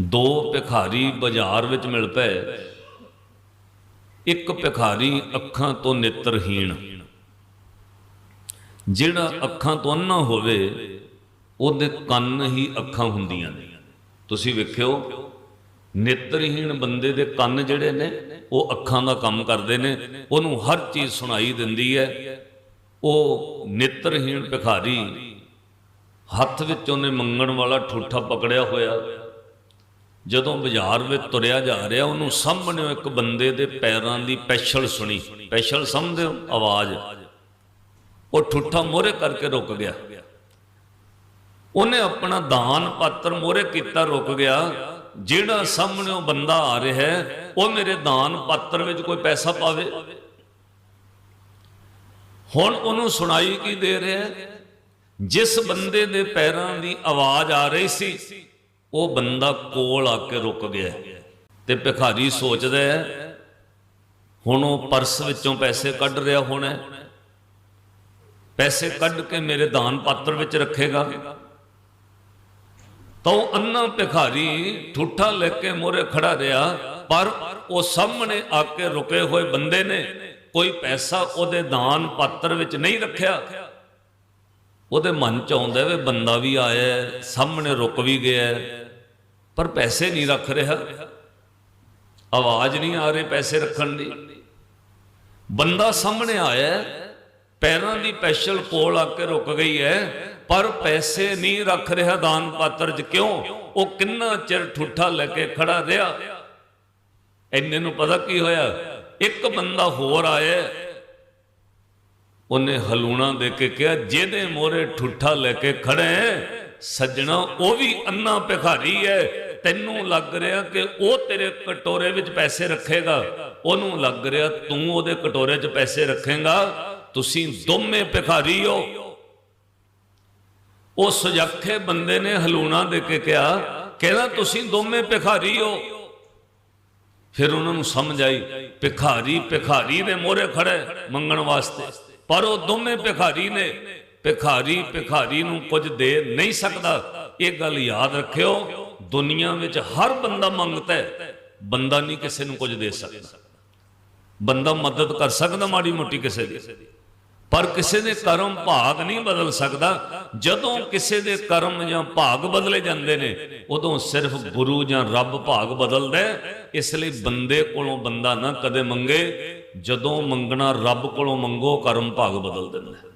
ਦੋ ਭਿਖਾਰੀ ਬਾਜ਼ਾਰ ਵਿੱਚ ਮਿਲ ਪਏ। ਇੱਕ ਭਿਖਾਰੀ ਅੱਖਾਂ ਤੋਂ ਨੇਤਰਹੀਣ ਜਿਹੜਾ ਅੱਖਾਂ ਤੋਂ ਅੰਨਾ ਹੋਵੇ, ਉਹਦੇ ਕੰਨ ਹੀ ਅੱਖਾਂ ਹੁੰਦੀਆਂ ਨੇ। ਤੁਸੀਂ ਵੇਖਿਓ, ਨੇਤਰਹੀਣ ਬੰਦੇ ਦੇ ਕੰਨ ਜਿਹੜੇ ਨੇ, ਉਹ ਅੱਖਾਂ ਦਾ ਕੰਮ ਕਰਦੇ ਨੇ। ਉਹਨੂੰ ਹਰ ਚੀਜ਼ ਸੁਣਾਈ ਦਿੰਦੀ ਹੈ। ਉਹ ਨੇਤਰਹੀਣ ਭਿਖਾਰੀ ਹੱਥ ਵਿੱਚ ਉਹਨੇ ਮੰਗਣ ਵਾਲਾ ਠੂਠਾ ਪਕੜਿਆ ਹੋਇਆ। ਜਦੋਂ ਬਾਜ਼ਾਰ ਵਿੱਚ ਤੁਰਿਆ ਜਾ ਰਿਹਾ, ਉਹਨੂੰ ਸਾਹਮਣੇ ਇੱਕ ਬੰਦੇ ਦੇ ਪੈਰਾਂ ਦੀ ਪੈਸ਼ਲ ਸੁਣੀ। ਪੈਸ਼ਲ ਸਮਝਦੇ ਹੋ? ਆਵਾਜ਼। ਉਹ ਠੁੱਠਾ ਮੋਰੇ ਕਰਕੇ ਰੁਕ ਗਿਆ। ਉਹਨੇ ਆਪਣਾ ਦਾਨ ਪਾਤਰ ਮੋਰੇ ਕੀਤਾ, ਰੁਕ ਗਿਆ। ਜਿਹੜਾ ਸਾਹਮਣੇ ਉਹ ਬੰਦਾ ਆ ਰਿਹਾ ਹੈ ਉਹ ਮੇਰੇ ਦਾਨ ਪਾਤਰ ਵਿੱਚ ਕੋਈ ਪੈਸਾ ਪਾਵੇ। ਹੁਣ ਉਹਨੂੰ ਸੁਣਾਈ ਕੀ ਦੇ ਰਿਹਾ? ਜਿਸ ਬੰਦੇ ਦੇ ਪੈਰਾਂ ਦੀ ਆਵਾਜ਼ ਆ ਰਹੀ ਸੀ ਉਹ ਬੰਦਾ ਕੋਲ ਆ ਕੇ ਰੁਕ ਗਿਆ ਤੇ ਭਿਖਾਰੀ ਸੋਚਦਾ ਹੈ, ਹੁਣ ਉਹ ਪਰਸ ਵਿੱਚੋਂ ਪੈਸੇ ਕੱਢ ਰਿਹਾ ਹੋਣਾ ਪੈਸੇ ਕੱਢ ਕੇ ਮੇਰੇ ਦਾਨ ਪਾਤਰ ਵਿੱਚ ਰੱਖੇਗਾ। ਤਾਂ ਉਹ ਅੰਨਾ ਭਿਖਾਰੀ ਠੁੱਠਾ ਲੈ ਕੇ ਮੋਰੇ ਖੜਾ ਰਿਹਾ, ਪਰ ਉਹ ਸਾਹਮਣੇ ਆ ਕੇ ਰੁਕੇ ਹੋਏ ਬੰਦੇ ਨੇ ਕੋਈ ਪੈਸਾ ਉਹਦੇ ਦਾਨ ਪਾਤਰ ਵਿੱਚ ਨਹੀਂ ਰੱਖਿਆ। ਉਹਦੇ ਮਨ ਚ ਆਉਂਦਾ ਵੇ ਬੰਦਾ ਵੀ ਆਇਆ ਸਾਹਮਣੇ ਰੁਕ ਵੀ ਗਿਆ ਪਰ ਪੈਸੇ ਨਹੀਂ ਰੱਖ ਰਿਹਾ। ਆਵਾਜ਼ ਨਹੀਂ ਆ ਰਹੀ ਪੈਸੇ ਰੱਖਣ ਦੀ। ਬੰਦਾ ਸਾਹਮਣੇ ਆਇਆ ਪੈਰਾਂ ਦੀ ਪੈਸ਼ਲ ਕੋਲ ਆ ਕੇ ਰੁਕ ਗਈ ਹੈ, ਪਰ ਪੈਸੇ ਨਹੀਂ ਰੱਖ ਰਿਹਾ ਦਾਨ ਪਾਤਰ 'ਚ। ਕਿਉਂ? ਉਹ ਕਿੰਨਾ ਚਿਰ ਠੁੱਠਾ ਲੈ ਕੇ ਖੜਾ ਰਿਹਾ? ਇੰਨੇ ਨੂੰ ਪਤਾ ਕੀ ਹੋਇਆ? ਇੱਕ ਬੰਦਾ ਹੋਰ ਆਇਆ ਉਹਨੇ ਹਲੂਣਾ ਦੇ ਕੇ ਕਿਹਾ, ਜਿਹਦੇ ਮੋਰੇ ਠੁੱਠਾ ਲੈ ਕੇ ਖੜੇ ਸੱਜਣਾ, ਉਹ ਵੀ ਅੰਨਾ ਭਿਖਾਰੀ ਹੈ ਤੈਨੂੰ ਲੱਗ ਰਿਹਾ ਕਿ ਉਹ ਤੇਰੇ ਕਟੋਰੇ ਵਿੱਚ ਪੈਸੇ ਰੱਖੇਗਾ। ਉਹਨੂੰ ਲੱਗ ਰਿਹਾ ਤੂੰ ਉਹਦੇ ਕਟੋਰੇ 'ਚ ਪੈਸੇ ਰੱਖੇਗਾ। ਤੁਸੀਂ ਦੋਵੇਂ ਭਿਖਾਰੀ ਹੋ। ਉਹ ਸੁਜੱਖੇ ਬੰਦੇ ਨੇ ਹਲੂਣਾ ਦੇ ਕੇ ਕਿਹਾ ਕਹਿੰਦਾ ਤੁਸੀਂ ਦੋਵੇਂ ਭਿਖਾਰੀ ਹੋ? ਫਿਰ ਉਹਨਾਂ ਨੂੰ ਸਮਝ ਆਈ, ਭਿਖਾਰੀ ਭਿਖਾਰੀ ਦੇ ਮੋਹਰੇ ਖੜੇ ਮੰਗਣ ਵਾਸਤੇ। ਪਰ ਉਹ ਦੋਵੇਂ ਭਿਖਾਰੀ ਨੇ। ਭਿਖਾਰੀ ਭਿਖਾਰੀ ਨੂੰ ਕੁਝ ਦੇ ਨਹੀਂ ਸਕਦਾ। ਇਹ ਗੱਲ ਯਾਦ ਰੱਖਿਓ, ਦੁਨੀਆ ਵਿੱਚ ਹਰ ਬੰਦਾ ਮੰਗਦਾ ਹੈ। ਬੰਦਾ ਨਹੀਂ ਕਿਸੇ ਨੂੰ ਕੁਝ ਦੇ ਸਕਦਾ। ਬੰਦਾ ਮਦਦ ਕਰ ਸਕਦਾ ਮਾੜੀ ਮੋਟੀ ਕਿਸੇ ਦੀ। ਪਰ ਕਿਸੇ ਦੇ ਕਰਮ ਭਾਗ ਨਹੀਂ ਬਦਲ ਸਕਦਾ। ਜਦੋਂ ਕਿਸੇ ਦੇ ਕਰਮ ਜਾਂ ਭਾਗ ਬਦਲੇ ਜਾਂਦੇ ਨੇ, ਉਦੋਂ ਸਿਰਫ ਗੁਰੂ ਜਾਂ ਰੱਬ ਭਾਗ ਬਦਲਦਾ ਇਸ ਲਈ ਬੰਦੇ ਕੋਲੋਂ ਬੰਦਾ ਨਾ ਕਦੇ ਮੰਗੇ। ਜਦੋਂ ਮੰਗਣਾ ਰੱਬ ਕੋਲੋਂ ਮੰਗੋ ਕਰਮ ਭਾਗ ਬਦਲ ਦਿੰਦਾ